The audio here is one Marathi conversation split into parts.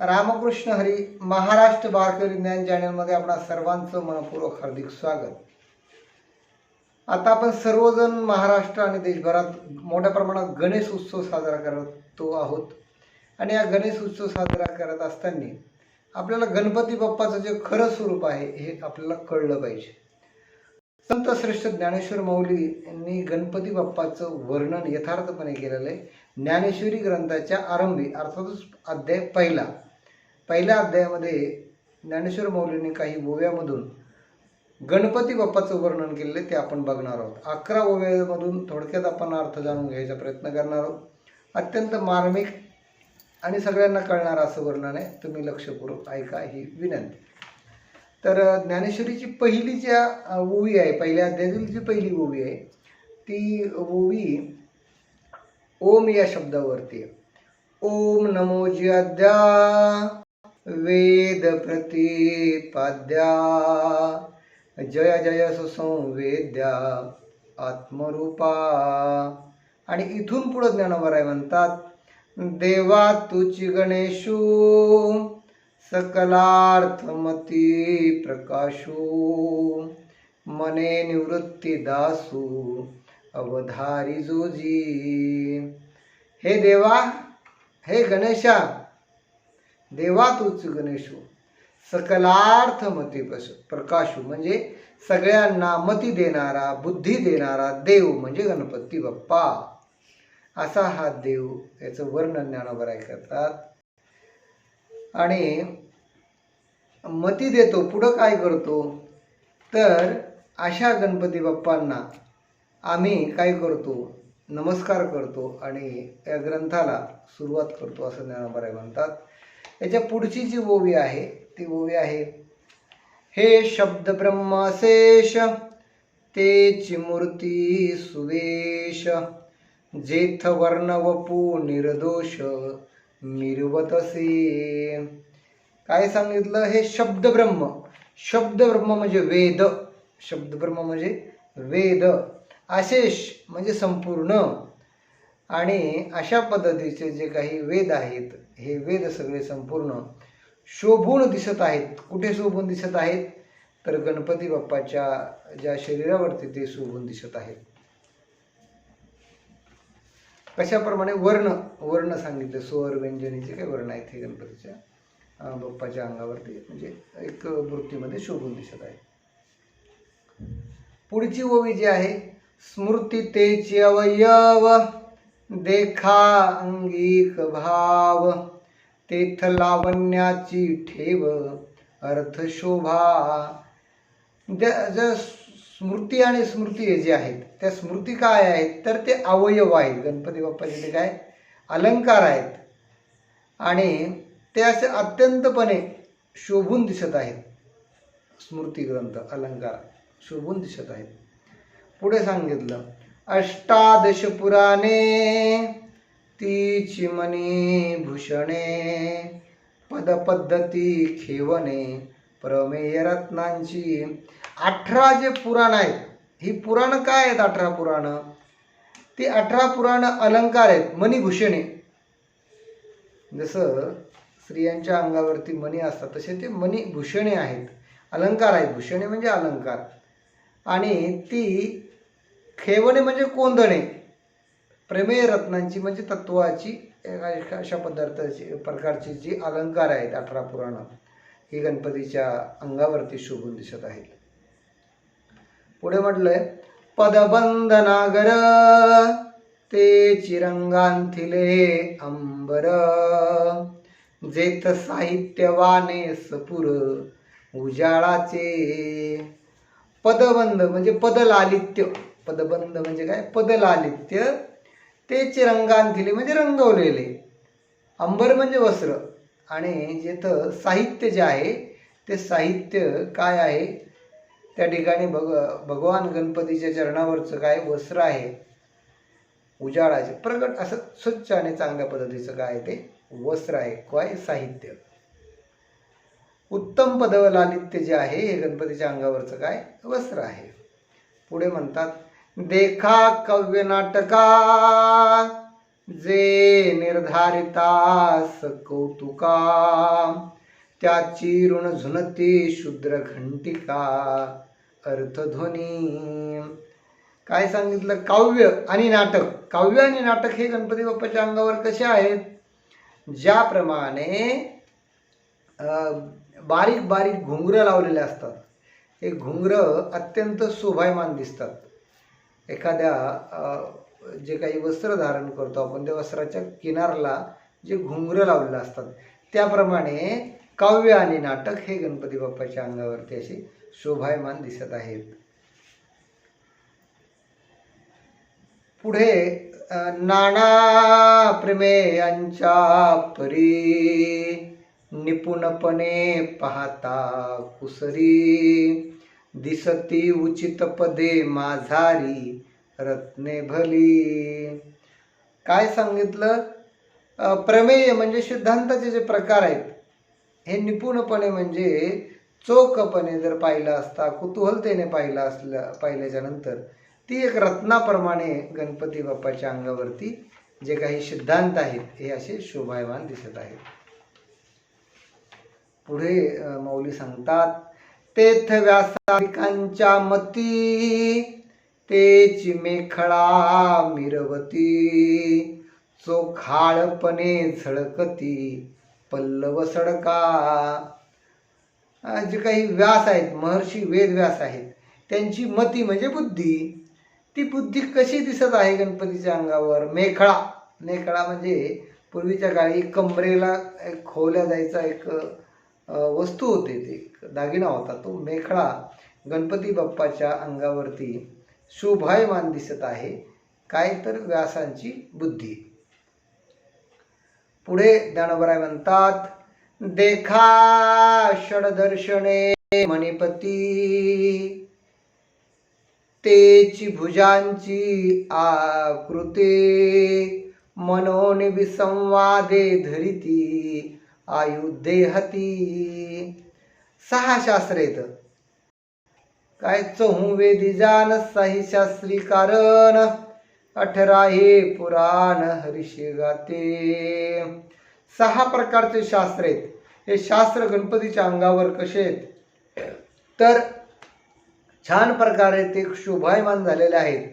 रामकृष्ण हरी महाराष्ट्र भारतीय ज्ञान चॅनलमध्ये आपणा सर्वांचं मनपूर्वक हार्दिक स्वागत. आता आपण सर्वजण महाराष्ट्र आणि देशभरात मोठ्या प्रमाणात गणेश उत्सव साजरा करतो आहोत. आणि या गणेश उत्सव साजरा करत असताना आपल्याला गणपती बाप्पाचं जे खरं स्वरूप आहे हे आपल्याला कळलं पाहिजे. संत श्रेष्ठ ज्ञानेश्वर मौली यांनी गणपती बाप्पाचं वर्णन यथार्थपणे केलेलं आहे. ज्ञानेश्वरी ग्रंथाच्या आरंभी अर्थातच अध्याय पहिला पहिल्या अध्यायामध्ये ज्ञानेश्वर मौलींनी काही ओव्यामधून गणपती बाप्पाचं वर्णन केलेलं आहे ते आपण बघणार आहोत. अकरा ओव्यामधून थोडक्यात आपण अर्थ जाणून घ्यायचा प्रयत्न करणार आहोत. अत्यंत मार्मिक आणि सगळ्यांना कळणार असं वर्णन आहे. तुम्ही लक्षपूर्वक ऐका ही विनंती. तर ज्ञानेश्वरीची पहिली ज्या ओवी आहे पहिल्या अध्यायातील जी पहिली ओवी आहे ती ओवी ओम या शब्दावरती आहे. ओम नमो जी अद्या प्रतिपाद्या जय जय सुसंवेद्या आत्मरूपा। आणि इथून पुढं ज्ञानोबर आहे म्हणतात देवा तुची गणेशू सकलार्थमती प्रकाशू मने निवृत्ती दासू अवधारी जोजी. हे देवा हे गणेशा देवा तूच गणेशू. सकलार्थ मती बस प्रकाशू म्हणजे सगळ्यांना मती देणारा बुद्धी देणारा देव म्हणजे गणपती बाप्पा. असा हा देव याचं वर्णन ज्ञानोबराय करतात. आणि मती देतो पुढं काय करतो? तर अशा गणपती बाप्पांना आम्ही काय करतो? नमस्कार करतो आणि या ग्रंथाला सुरुवात करतो असं ज्ञानोबराय म्हणतात. याच्या पुढची जी ओवी आहे ती ओवी आहे हे शब्द ब्रह्माशेष तेची मूर्ती सुवेश जेथ वर्ण वपू निर्दोष मिरवतसे काय सांगितलं? हे शब्द ब्रह्म. शब्द ब्रह्म म्हणजे वेद. शब्द ब्रह्म म्हणजे वेद. आशेष म्हणजे संपूर्ण. आणि अशा पद्धतीचे जे काही वेद आहेत हे वेद सगळे संपूर्ण शोभून दिसत आहेत. कुठे शोभून दिसत आहेत? तर गणपती बाप्पाच्या ज्या शरीरावरती ते शोभून दिसत आहेत. कशाप्रमाणे वर्ण वर्ण सांगितले स्वर व्यंजनीचे काही वर्ण आहेत हे गणपतीच्या बाप्पाच्या अंगावरती. म्हणजे एक वृत्तीमध्ये शोभून दिसत आहे पुढची ओवी जी आहे स्मृती तेची अवयव देखा अंगिक भाव तेथ लावण्याची ठेव अर्थ शोभा ज्या ज्या स्मृती आणि स्मृती जे आहेत त्या स्मृती काय आहेत? तर ते अवयव आहेत. गणपती बाप्पाचे ते काय अलंकार आहेत. आणि ते असे अत्यंतपणे शोभून दिसत आहेत. स्मृती ग्रंथ अलंकार शोभून दिसत आहेत. पुढे सांगितलं अष्टादश पुराणे तीची मनी भूषणे पदपद्धती खेवणे प्रमेय रत्नांची. अठरा जे पुराण आहेत ही पुराणं काय आहेत अठरा पुराणं? ती अठरा पुराणं अलंकार आहेत मणिभूषणे जसं स्त्रियांच्या अंगावरती मणी असतात तसे ते मणिभूषणे आहेत. अलंकार आहेत भूषणे म्हणजे अलंकार. आणि ती खेवणे म्हणजे कोंदणे. प्रमेय रत्नांची म्हणजे तत्वाची एका अशा पदार्थाची प्रकारची जी अलंकार आहेत अठरा पुराणात ही गणपतीच्या अंगावरती शोभून दिसत आहेत. पुढे म्हटलंय पदबंधनागर ते चिरंगांथिले अंबर जेथ साहित्यवाने सपुर उजाळाचे. पदबंध म्हणजे पदलालित्य. पदबंध म्हणजे काय? पदलालित्य तेचे चिरंगांथिले म्हणजे रंगवलेले. अंबर म्हणजे वस्त्र. आणि जेथं साहित्य जे आहे ते साहित्य काय आहे? त्या ठिकाणी भग भगवान गणपतीच्या चरणावरचं काय वस्त्र आहे? उजाळाचे. प्रगट असं स्वच्छ आणि चांगल्या पद्धतीचं काय आहे ते? वस्त्र आहे. काय? साहित्य. उत्तम पदव लालित्य जे आहे हे गणपतीच्या अंगावरचं काय? वस्त्र आहे. पुढे म्हणतात देखा कव्य नाटका जे निर्धारितास कौतुका त्याची ऋण झुनते शूद्र घंटिका अर्थध्वनी. काय सांगितलं? काव्य आणि नाटक. काव्य आणि नाटक हे गणपती बाप्पाच्या अंगावर कसे आहेत? ज्याप्रमाणे बारीक बारीक घुंगरं लावलेले असतात. हे घुंगरं अत्यंत शोभायमान दिसतात. एखाद्या जे काही वस्त्र धारण करतो आपण त्या वस्त्राच्या किनारला जे घुंगरं लावलेलं असतात त्याप्रमाणे काव्य आणि नाटक हे गणपती बाप्पाच्या अंगावरती असे शोभायमान दिसत आहेत. पुढे नाना प्रमेयांच्या परी निपुणपणे पाहता कुसरी. दिसती उचित पदे माझारी रत्ने भली. काय सांगितलं? प्रमेय म्हणजे सिद्धांताचे जे प्रकार आहेत हे निपुणपणे म्हणजे चोखपणे जर पाहिलं असता कुतूहलतेने पाहिलं असलं पाहिल्याच्या नंतर ती एक रत्नाप्रमाणे गणपती बाप्पाच्या अंगावरती जे काही सिद्धांत आहेत हे असे शोभायमान दिसत आहेत. पुढे मौली सांगतात तेथ व्यासादिकांच्या मती तेची मेखळा मिरवती. चोखाळपणे झळकती पल्लव सडका. जे काही व्यास आहेत महर्षी वेद व्यास आहेत त्यांची मती म्हणजे बुद्धी. ती बुद्धी कशी दिसत आहे गणपतीच्या अंगावर? मेखळा. मेखळा म्हणजे पूर्वीच्या काळी कमरेला एक खोवल्या जायचा एक वस्तू होते ते. दागिना होता तो. मेखळा गणपती बाप्पाच्या अंगावरती शोभायमान दिसत आहे. काय तर व्यासांची बुद्धी. पुढे ज्ञानोबराय म्हणतात देखा षडदर्शने मणिपती. तेची भुजांची आकृते मनोनिविसंवादे धरिती. आयुदेहती सहा शास्त्र येत काय चहू वेदी जान साही शास्त्री कारण. अठरा हे पुराण हरिषे गाते. सहा प्रकारचे शास्त्र आहेत. हे शास्त्र गणपतीच्या अंगावर कसे आहेत? तर छान प्रकारे ते शोभायमान झालेले आहेत.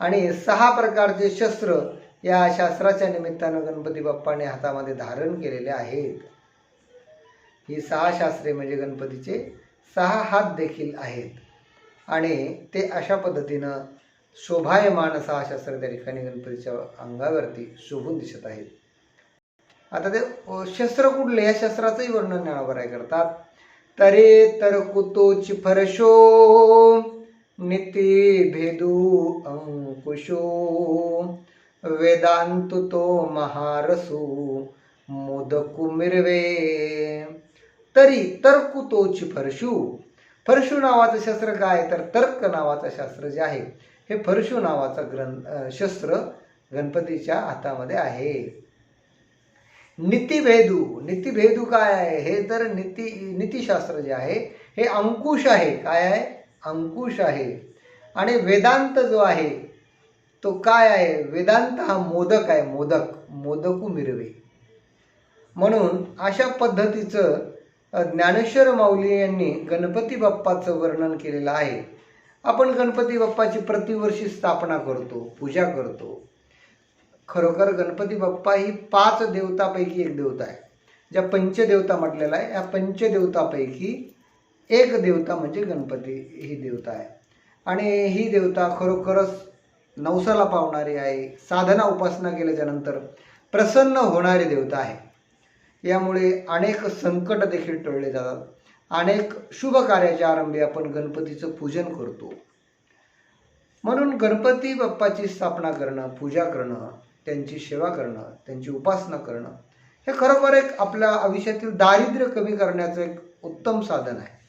आणि सहा प्रकारचे शस्त्र या शास्त्राच्या निमित्तानं गणपती बाप्पाने हातामध्ये धारण केलेले आहेत. ही सहा शास्त्रे म्हणजे गणपतीचे सहा हात देखील आहेत. आणि ते अशा पद्धतीनं शोभायमान सहा शास्त्र त्या ठिकाणी गणपतीच्या अंगावरती शोभून दिसत आहेत. आता ते शस्त्र कुठले? या शस्त्राचंही वर्णन ज्ञानोबराय करतात. तरे तर कुतोची फरशो निती भेदू अंकुशो. वेदांतुतो महारसू मोदकुमिरवे तरी तर्कु तोची फरशू. फरशू नावाचं शस्त्र काय तर तर्क नावाचं शास्त्र जे आहे हे फरशू नावाचं ग्रंथ शस्त्र गणपतीच्या हातामध्ये आहे. नीतिभेदू. नीतिभेदू काय आहे? हे तर नीती नीतिशास्त्र जे आहे हे अंकुश आहे. काय आहे? अंकुश आहे. आणि वेदांत जो आहे तो काय आहे? वेदांत हा मोदक आहे मोदक. मोदकू मिरवे. म्हणून अशा पद्धतीचं ज्ञानेश्वर माऊली यांनी गणपती बाप्पाचं वर्णन केलेलं आहे. आपण गणपती बाप्पाची प्रतिवर्षी स्थापना करतो पूजा करतो. खरोखर गणपती बाप्पा ही पाच देवतापैकी एक देवता आहे. ज्या पंचदेवता म्हटलेला आहे या पंचदेवतापैकी एक देवता म्हणजे गणपती ही देवता आहे. आणि ही देवता खरोखरच नवसाला पावणारी आहे साधना उपासना केल्याच्यानंतर प्रसन्न होणारी देवता आहे. यामुळे अनेक संकट देखील टळले जातात. अनेक शुभ कार्याच्या आरंभी आपण गणपतीचं पूजन करतो. म्हणून गणपती बाप्पाची स्थापना करणं पूजा करणं त्यांची सेवा करणं त्यांची उपासना करणं हे खरोखर एक आपल्या आयुष्यातील दारिद्र्य कमी करण्याचं एक उत्तम साधन आहे.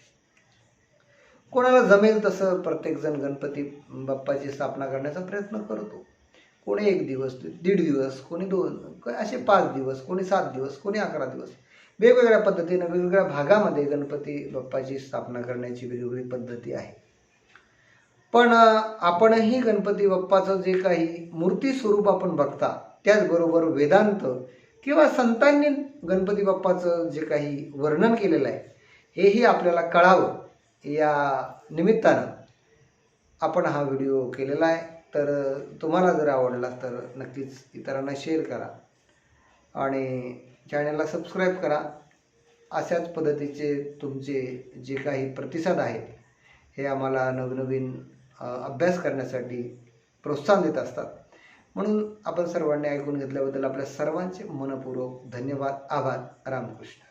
कोणाला जमेल तसं प्रत्येकजण गणपती बाप्पाची स्थापना करण्याचा प्रयत्न करतो. कोणी एक दिवस दीड दिवस कोणी दोन असे पाच दिवस कोणी सात दिवस कोणी अकरा दिवस. वेगवेगळ्या पद्धतीनं वेगवेगळ्या भागामध्ये गणपती बाप्पाची स्थापना करण्याची वेगवेगळी पद्धती आहे. पण आपणही गणपती बाप्पाचं जे काही मूर्ती स्वरूप आपण बघता त्याचबरोबर वेदांत किंवा संतांनी गणपती बाप्पाचं जे काही वर्णन केलेलं आहे हेही आपल्याला कळावं. या निमित्तानं आपण हा व्हिडिओ केलेला आहे. तर तुम्हाला जर आवडला तर नक्कीच इतरांना शेअर करा. आणि चॅनलला सबस्क्राईब करा. अशाच पद्धतीचे तुमचे जे काही प्रतिसाद आहेत हे आम्हाला नवनवीन अभ्यास करण्यासाठी प्रोत्साहन देत असतात. म्हणून आपण सर्वांनी ऐकून घेतल्याबद्दल आपल्या सर्वांचे मनपूर्वक धन्यवाद. आभार. रामकृष्ण.